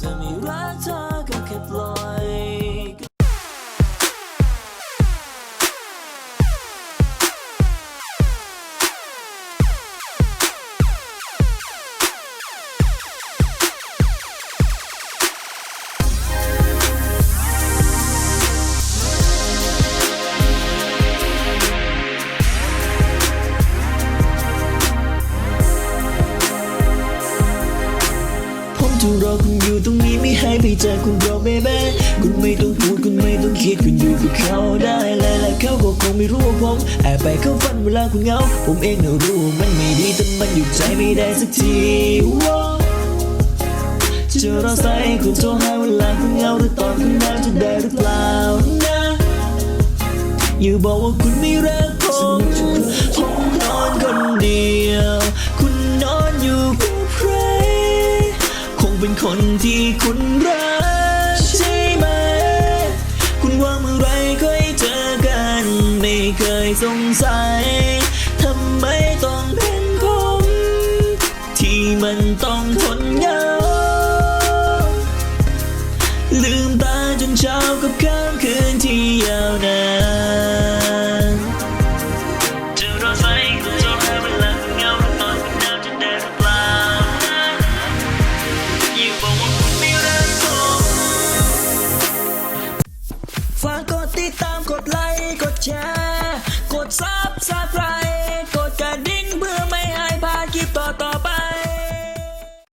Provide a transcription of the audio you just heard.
จะไม่รักเธอก็แค่ปล่อยจะรัก เจอคุณโรเบเบ้คุณไม่ต้องพูดคุณไม่ต้องคิดคุณอยู่กับเขาได้เลยและเขาก็คงไม่รู้ว่าผมแอบไปเข้าฝันเวลาคุณเหงา ผมเองน่ะรู้ว่ามันไม่ดีแต่มันหยุดใจไม่ได้สักทีว้าจะรอสายให้คุณโทรหาเวลาคุณเหงาหรือตอนคุณเหงาจะได้หรือเปล่านะ อยู่บอกว่าคุณไม่รักผม คนคนที่คุณรักใช่ไหม คุณว่าเมื่อไรค่อยเจอกัน ไม่เคยสงสัย ทำไมต้องเป็นผม ที่มันต้องทนเหงา ลืมตาจนเช้ากับค่ำคืนที่ยาวนาน what's?